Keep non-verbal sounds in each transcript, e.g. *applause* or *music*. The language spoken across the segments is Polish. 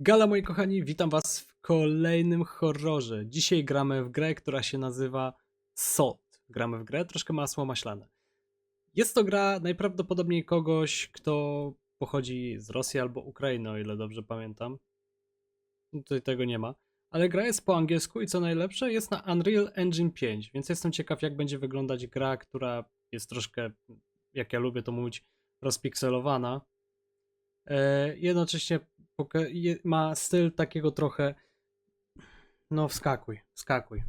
Gala moi kochani, witam was w kolejnym horrorze. Dzisiaj gramy w grę, która się nazywa Salt. Gramy w grę troszkę masło maślane. Jest to gra najprawdopodobniej kogoś, kto pochodzi z Rosji albo Ukrainy, o ile dobrze pamiętam. Tutaj tego nie ma. Ale gra jest po angielsku i co najlepsze, jest na Unreal Engine 5, więc jestem ciekaw, jak będzie wyglądać gra, która jest troszkę, jak ja lubię to mówić, rozpikselowana. E, jednocześnie ma styl takiego trochę. No, wskakuj, wskakuj.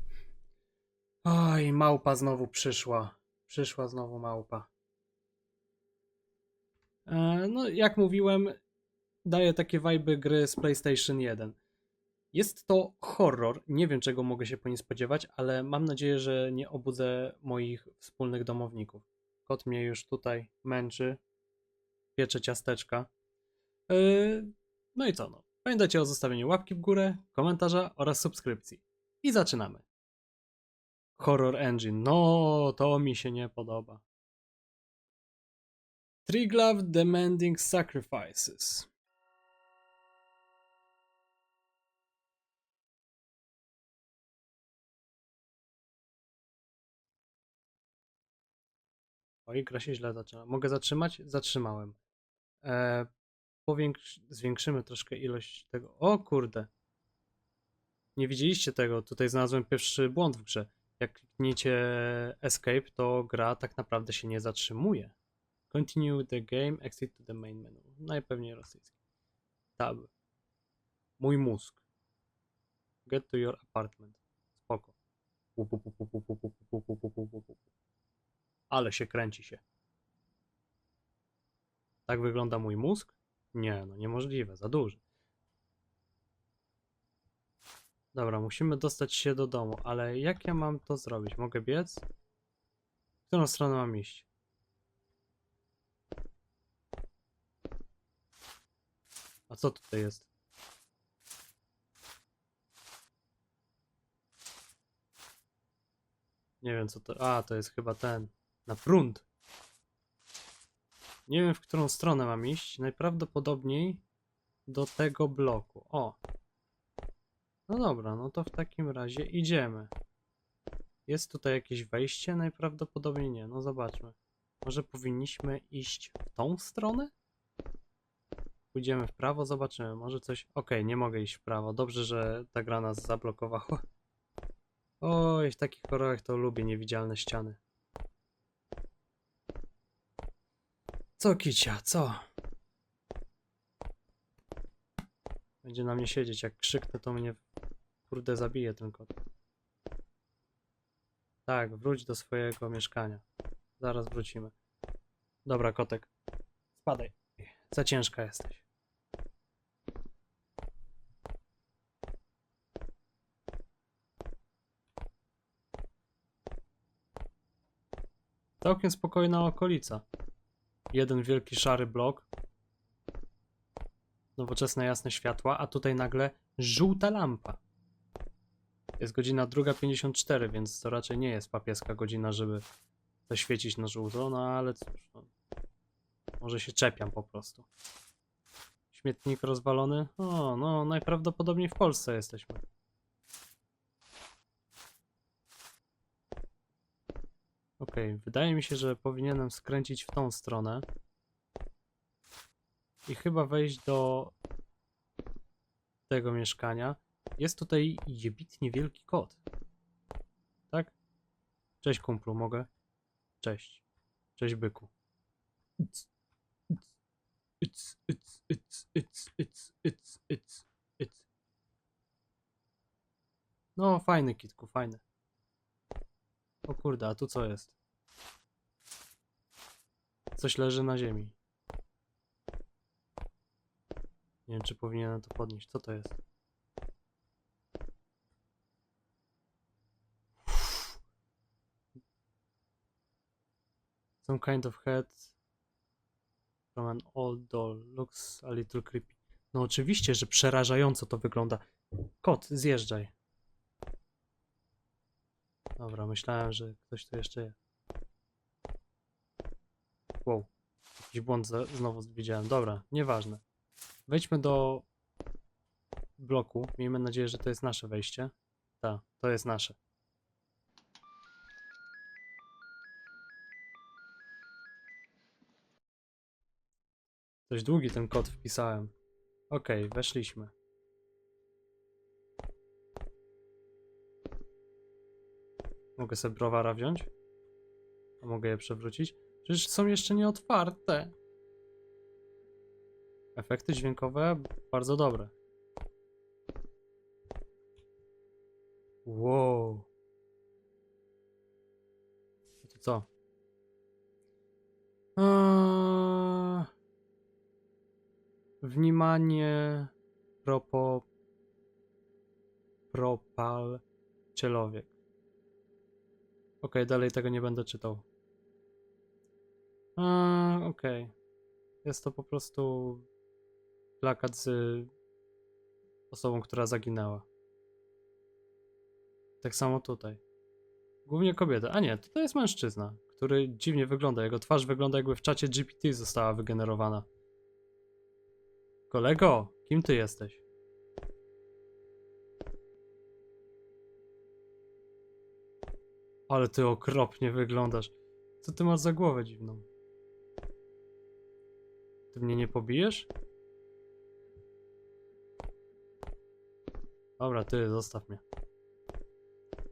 Oj, małpa znowu przyszła. Przyszła znowu małpa. E, no, jak mówiłem, daje takie wajby gry z PlayStation 1. Jest to horror. Nie wiem, czego mogę się po nim spodziewać, ale mam nadzieję, że nie obudzę moich wspólnych domowników. Kot mnie już tutaj męczy. Piecze ciasteczka. Yy, no i co no? Pamiętajcie o zostawieniu łapki w górę, komentarza oraz subskrypcji. I zaczynamy. Horror Engine. No, to mi się nie podoba. Triglav Demanding Sacrifices. Oj, gra się źle zaczyna. Mogę zatrzymać? Zatrzymałem. E, zwiększymy troszkę ilość tego. O kurde. Nie widzieliście tego. Tutaj znalazłem pierwszy błąd w grze. Jak klikniecie escape, to gra tak naprawdę się nie zatrzymuje. Continue the game, exit to the main menu. Najpewniej rosyjski. Tab. Mój mózg. Get to your apartment. Spoko. Ale się kręci się. Tak wygląda mój mózg. Nie, no niemożliwe, za duży. Dobra, musimy dostać się do domu, ale jak ja mam to zrobić? Mogę biec? W którą stronę mam iść? A co tutaj jest? Nie wiem co to... A, to jest chyba ten... Na prąd. Nie wiem, w którą stronę mam iść. Najprawdopodobniej do tego bloku. O. No dobra, no to w takim razie idziemy. Jest tutaj jakieś wejście? Najprawdopodobniej nie. No zobaczmy. Może powinniśmy iść w tą stronę? Pójdziemy w prawo, zobaczymy. Może coś. Okej, nie mogę iść w prawo. Dobrze, że ta gra nas zablokowała. *laughs* Oj, w takich horrorach to lubię niewidzialne ściany. Co kicia, co? Będzie na mnie siedzieć, jak krzyknę to mnie kurde zabije ten kot. Tak, wróć do swojego mieszkania. Zaraz wrócimy. Dobra, kotek. Spadaj. Za ciężka jesteś. Całkiem spokojna okolica. Jeden wielki szary blok. Nowoczesne jasne światła, a tutaj nagle żółta lampa. Jest godzina 2.54, więc to raczej nie jest papieska godzina, żeby zaświecić na żółto, no ale cóż. No. Może się czepiam po prostu. Śmietnik rozwalony? O, no najprawdopodobniej w Polsce jesteśmy. Okej, wydaje mi się, że powinienem skręcić w tą stronę. I chyba wejść do tego mieszkania. Jest tutaj jebitnie wielki kot. Tak? Cześć kumplu, mogę? Cześć. Cześć byku. No, fajny kitku, fajny. O kurde, a tu co jest? Coś leży na ziemi. Nie wiem, czy powinienem to podnieść. Co to jest? Some kind of head from an old doll. Looks a little creepy. No oczywiście, że przerażająco to wygląda. Kot, zjeżdżaj. Dobra, myślałem, że ktoś tu jeszcze jest. Wow. Jakiś błąd znowu widziałem. Dobra, nieważne. Wejdźmy do bloku. Miejmy nadzieję, że to jest nasze wejście. Tak, to jest nasze. Dość długi ten kod wpisałem. Okej, weszliśmy. Mogę sobie browara wziąć? A mogę je przewrócić? Przecież są jeszcze nieotwarte. Efekty dźwiękowe bardzo dobre. Wow. To co? Eee... Wnimanie propo... propal. Okej, okay, dalej tego nie będę czytał. Okej. Jest to po prostu plakat z osobą, która zaginęła. Tak samo tutaj. Głównie kobieta. A nie, to jest mężczyzna, który dziwnie wygląda. Jego twarz wygląda jakby w czacie GPT została wygenerowana. Kolego, kim ty jesteś? Ale ty okropnie wyglądasz. Co ty masz za głowę dziwną? Ty mnie nie pobijesz? Dobra, ty, zostaw mnie.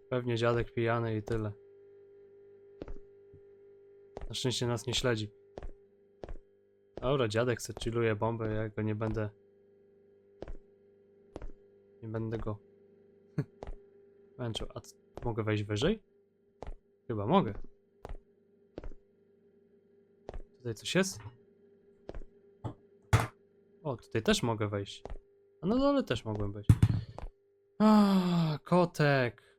Pewnie dziadek pijany i tyle. Na szczęście nas nie śledzi. Dobra, dziadek se chilluje bombę, ja go nie będę... Nie będę go... *laughs* męczył. A mogę wejść wyżej? Chyba mogę. Tutaj coś jest? O, tutaj też mogę wejść. A na dole też mogłem być. Ah, kotek.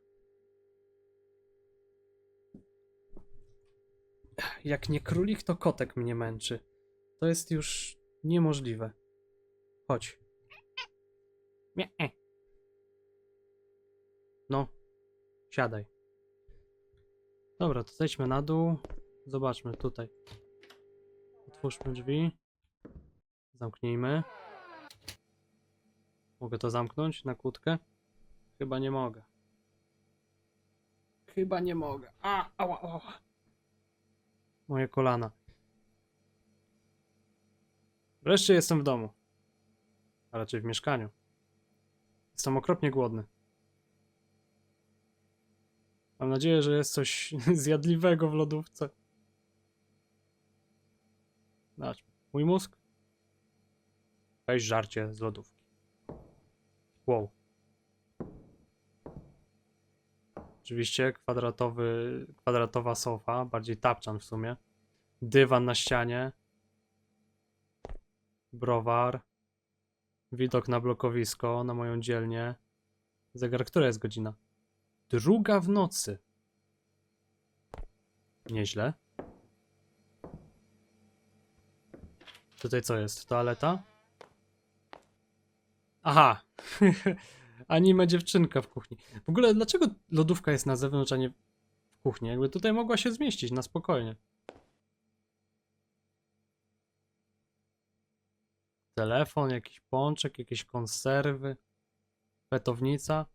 Jak nie królik, to kotek mnie męczy. To jest już niemożliwe. Chodź. Nie. No, siadaj. Dobra, to zejdźmy na dół. Zobaczmy tutaj. Otwórzmy drzwi. Zamknijmy. Mogę to zamknąć na kłódkę? Chyba nie mogę. Chyba nie mogę. A, ała, ała. Moje kolana. Wreszcie jestem w domu. A raczej w mieszkaniu. Jestem okropnie głodny. Mam nadzieję, że jest coś *laughs* zjadliwego w lodówce. Zobacz, mój mózg. Weź żarcie z lodówki. Wow. Oczywiście kwadratowy, kwadratowa sofa, bardziej tapczan w sumie. Dywan na ścianie. Browar. Widok na blokowisko, na moją dzielnię. Zegar, która jest godzina? Druga w nocy. Nieźle. Tutaj co jest? Toaleta? Aha. *laughs* Anime dziewczynka w kuchni. W ogóle dlaczego lodówka jest na zewnątrz, a nie w kuchni? Jakby tutaj mogła się zmieścić na spokojnie. Telefon, jakiś pączek, jakieś konserwy, petownica.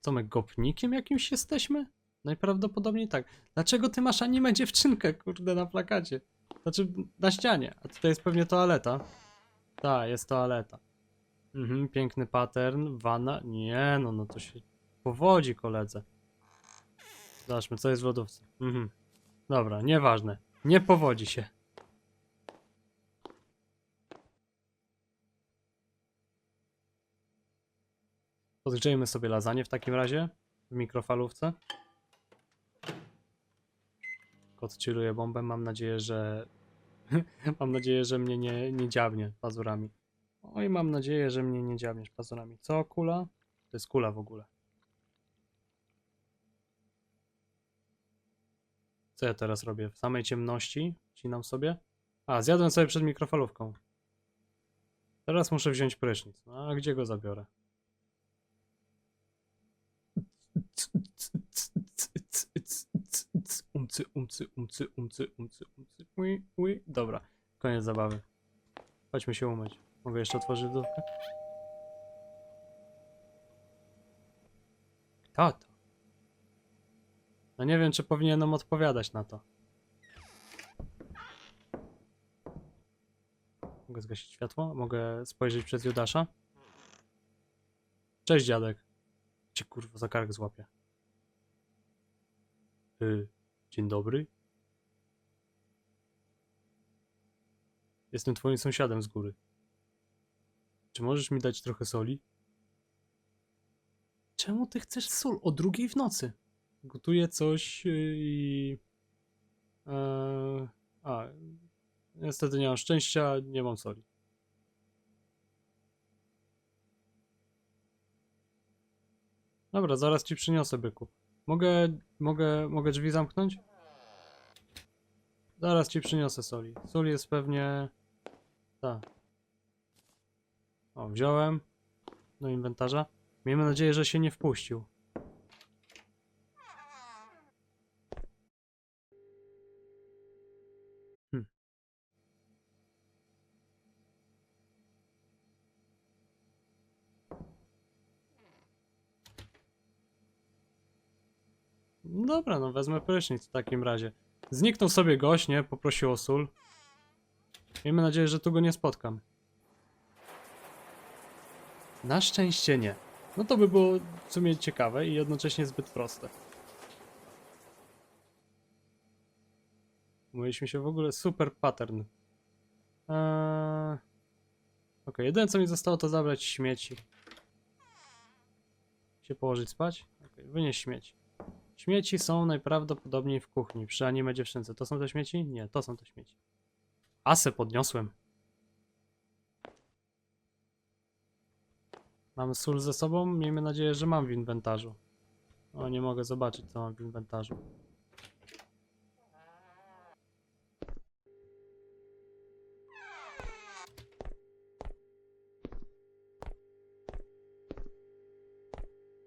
Co my, gopnikiem jakimś jesteśmy? Najprawdopodobniej tak. Dlaczego ty masz anime dziewczynkę, kurde, na plakacie? Znaczy, na ścianie. A tutaj jest pewnie toaleta. Tak, jest toaleta. Mhm, piękny pattern. Wanna. Nie, no, no to się powodzi, koledze. Zobaczmy, co jest w lodówce. Mhm. Dobra, nieważne. Nie powodzi się. Podgrzejmy sobie lasagne w takim razie w mikrofalówce. Kot bombę. Mam nadzieję, że. *laughs* mam nadzieję, że mnie nie, nie dziabnie pazurami. Oj, mam nadzieję, że mnie nie dziabniesz pazurami. Co, kula? To jest kula w ogóle. Co ja teraz robię? W samej ciemności? Cinam sobie? A, zjadłem sobie przed mikrofalówką. Teraz muszę wziąć prysznic. No, a gdzie go zabiorę? Umcy, umcy, umcy, umcy, umcy, umcy. Ui, ui. Dobra, koniec zabawy. Chodźmy się umyć. Mogę jeszcze otworzyć lodówkę? Kto to? No nie wiem, czy powinienem odpowiadać na to. Mogę zgasić światło? Mogę spojrzeć przez Judasza? Cześć, dziadek. Cię kurwa za kark złapię. Y, dzień dobry. Jestem twoim sąsiadem z góry. Czy możesz mi dać trochę soli? Czemu ty chcesz sól o drugiej w nocy? Gotuję coś yy, i... Eee, a, niestety nie mam szczęścia, nie mam soli. Dobra, zaraz ci przyniosę, byku. Mogę, mogę, mogę drzwi zamknąć? Zaraz ci przyniosę soli. Sól jest pewnie... Tak. O, wziąłem do inwentarza. Miejmy nadzieję, że się nie wpuścił. Hm. No Dobra, no wezmę prysznic w takim razie. Zniknął sobie gość, nie? Poprosił o sól. Miejmy nadzieję, że tu go nie spotkam. Na szczęście nie. No to by było w sumie ciekawe i jednocześnie zbyt proste. Mówiliśmy się w ogóle super pattern. Eee... Ok, jedyne co mi zostało to zabrać śmieci. Się położyć spać? Ok, wynieść śmieci. Śmieci są najprawdopodobniej w kuchni, przy anime dziewczynce. To są te śmieci? Nie, to są te śmieci. Asę podniosłem. Mamy sól ze sobą? Miejmy nadzieję, że mam w inwentarzu. O, nie mogę zobaczyć, co mam w inwentarzu.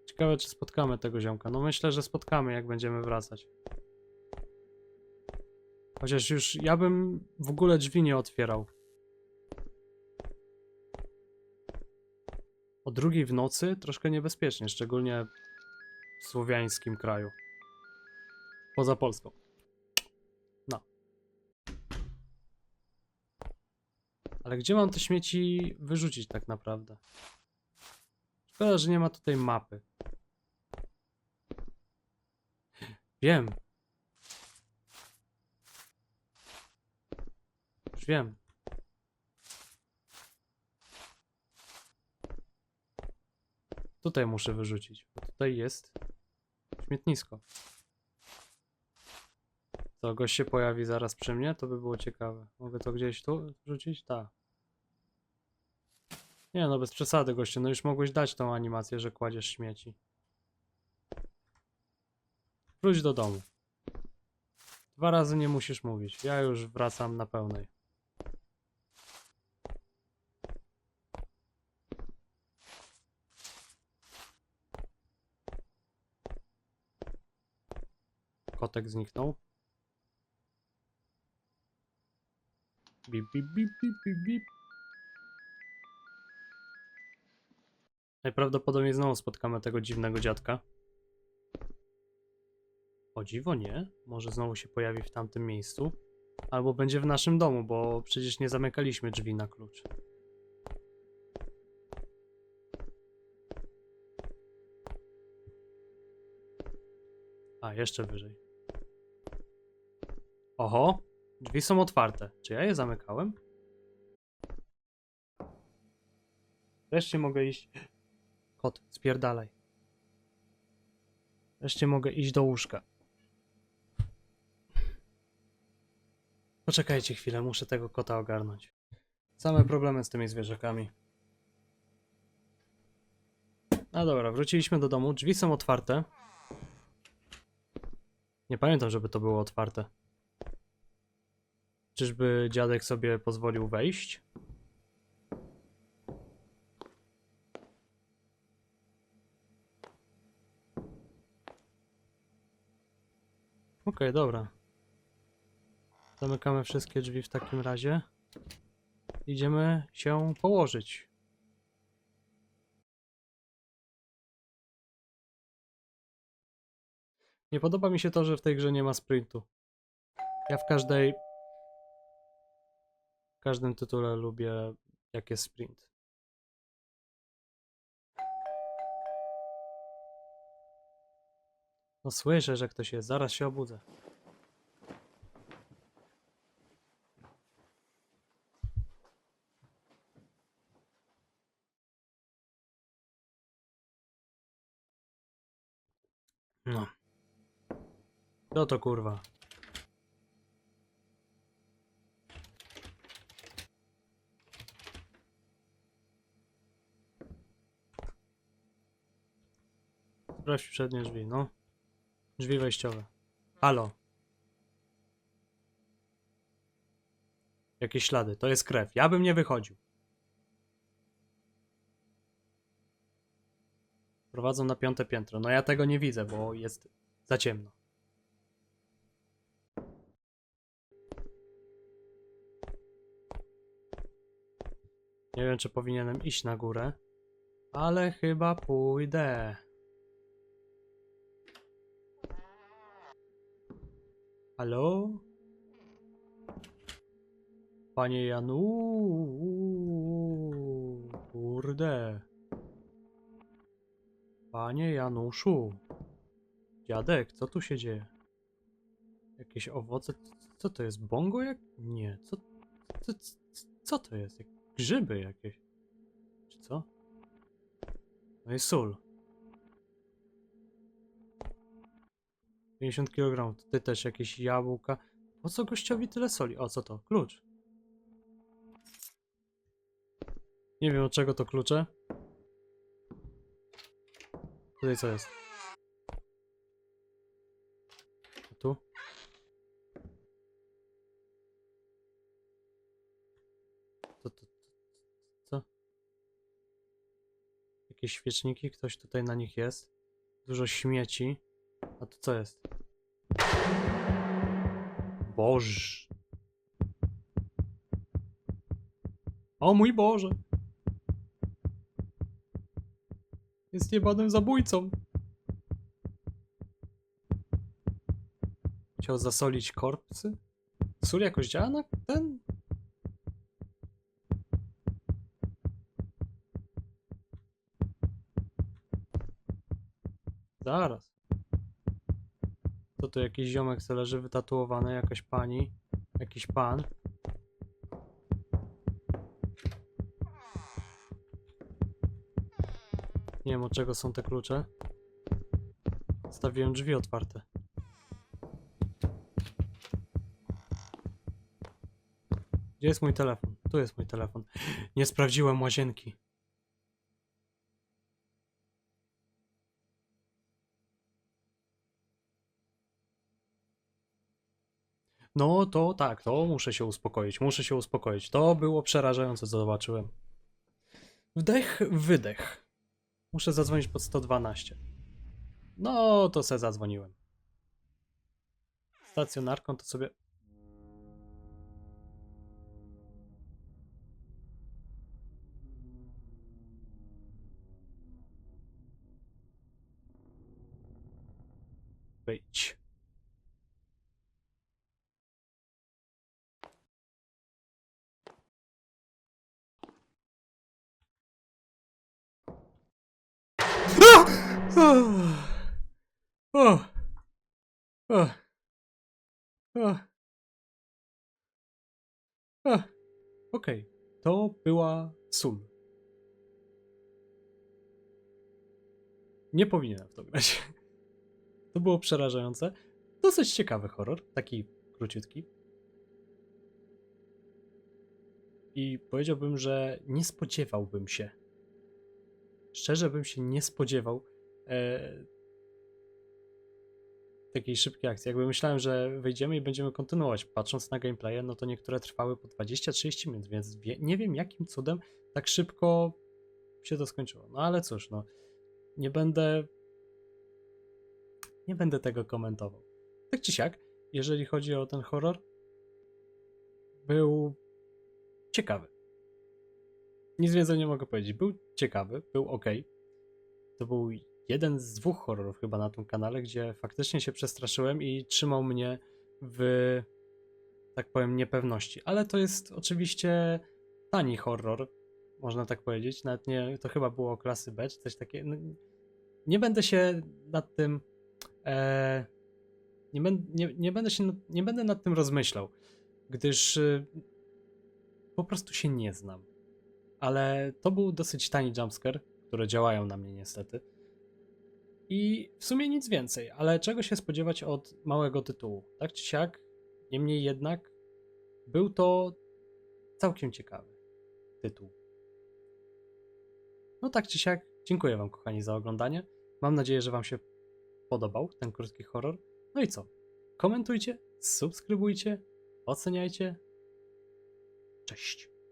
Ciekawe, czy spotkamy tego ziomka. No myślę, że spotkamy, jak będziemy wracać. Chociaż już ja bym w ogóle drzwi nie otwierał. O drugiej w nocy troszkę niebezpiecznie, szczególnie w słowiańskim kraju. Poza Polską. No. Ale gdzie mam te śmieci wyrzucić tak naprawdę? Szkoda, że nie ma tutaj mapy. Wiem. Już wiem. Tutaj muszę wyrzucić, tutaj jest śmietnisko. To gość się pojawi zaraz przy mnie, to by było ciekawe. Mogę to gdzieś tu wrzucić? Tak. Nie no, bez przesady gościu, no już mogłeś dać tą animację, że kładziesz śmieci. Wróć do domu. Dwa razy nie musisz mówić, ja już wracam na pełnej. Kotek zniknął. Bip, bip, bip, bip, bip, bip. Najprawdopodobniej znowu spotkamy tego dziwnego dziadka. O dziwo nie. Może znowu się pojawi w tamtym miejscu. Albo będzie w naszym domu, bo przecież nie zamykaliśmy drzwi na klucz. A, jeszcze wyżej. Oho, drzwi są otwarte. Czy ja je zamykałem? Wreszcie mogę iść. Kot, spierdalaj. Wreszcie mogę iść do łóżka. Poczekajcie chwilę, muszę tego kota ogarnąć. Same problemy z tymi zwierzakami. No dobra, wróciliśmy do domu. Drzwi są otwarte. Nie pamiętam, żeby to było otwarte. Czyżby dziadek sobie pozwolił wejść? Okej, dobra. Zamykamy wszystkie drzwi w takim razie. Idziemy się położyć. Nie podoba mi się to, że w tej grze nie ma sprintu. Ja w każdej. Każdym tytule lubię, jak jest sprint. No słyszę, że ktoś jest, zaraz się obudzę. No. Co to kurwa? Sprawdź przednie drzwi, no. Drzwi wejściowe. Halo. Jakieś ślady, to jest krew. Ja bym nie wychodził. Prowadzą na piąte piętro. No ja tego nie widzę, bo jest za ciemno. Nie wiem, czy powinienem iść na górę, ale chyba pójdę. Halo? Panie Janu? Kurde. Panie Januszu. Dziadek, co tu się dzieje? Jakieś owoce? Co to jest? Bongo jak? Nie. Co, co, co, to jest? Grzyby jakieś? Czy co? No i sól. 50 kg. Tutaj też jakieś jabłka. Po co gościowi tyle soli? O, co to? Klucz. Nie wiem od czego to klucze. Tutaj co jest? Tu? Co to? Co? Jakieś świeczniki? Ktoś tutaj na nich jest? Dużo śmieci. A to co jest? Boż. O mój Boże. Jest jebanym zabójcą. Chciał zasolić korpsy? Sól jakoś działa na ten? Zaraz. To jakiś ziomek se leży wytatuowany, jakaś pani, jakiś pan. Nie wiem od czego są te klucze. Stawiłem drzwi otwarte. Gdzie jest mój telefon? Tu jest mój telefon. Nie sprawdziłem łazienki. No to tak, to muszę się uspokoić, muszę się uspokoić. To było przerażające, co zobaczyłem. Wdech, wydech. Muszę zadzwonić pod 112. No, to se zadzwoniłem. Stacjonarką to sobie. Wejdź. O! O! O! Okej, to była sól. Nie powinienem w to grać. To było przerażające. Dosyć ciekawy horror, taki króciutki. I powiedziałbym, że nie spodziewałbym się. Szczerze bym się nie spodziewał takiej szybkiej akcji. Jakby myślałem, że wyjdziemy i będziemy kontynuować. Patrząc na gameplaye, no to niektóre trwały po 20-30 minut, więc wie, nie wiem jakim cudem tak szybko się to skończyło. No ale cóż, no nie będę nie będę tego komentował. Tak czy siak, jeżeli chodzi o ten horror, był ciekawy. Nic więcej nie mogę powiedzieć. Był ciekawy, był ok. To był jeden z dwóch horrorów chyba na tym kanale, gdzie faktycznie się przestraszyłem i trzymał mnie w, tak powiem, niepewności. Ale to jest oczywiście tani horror, można tak powiedzieć. Nawet nie, to chyba było klasy B, czy coś takiego. No, nie będę się nad tym. E, nie, ben, nie, nie, będę się, nie będę nad tym rozmyślał, gdyż y, po prostu się nie znam. Ale to był dosyć tani jumpscare, które działają na mnie niestety. I w sumie nic więcej, ale czego się spodziewać od małego tytułu? Tak czy siak, niemniej jednak był to całkiem ciekawy tytuł. No tak czy siak, dziękuję Wam kochani za oglądanie. Mam nadzieję, że Wam się podobał ten krótki horror. No i co? Komentujcie, subskrybujcie, oceniajcie. Cześć.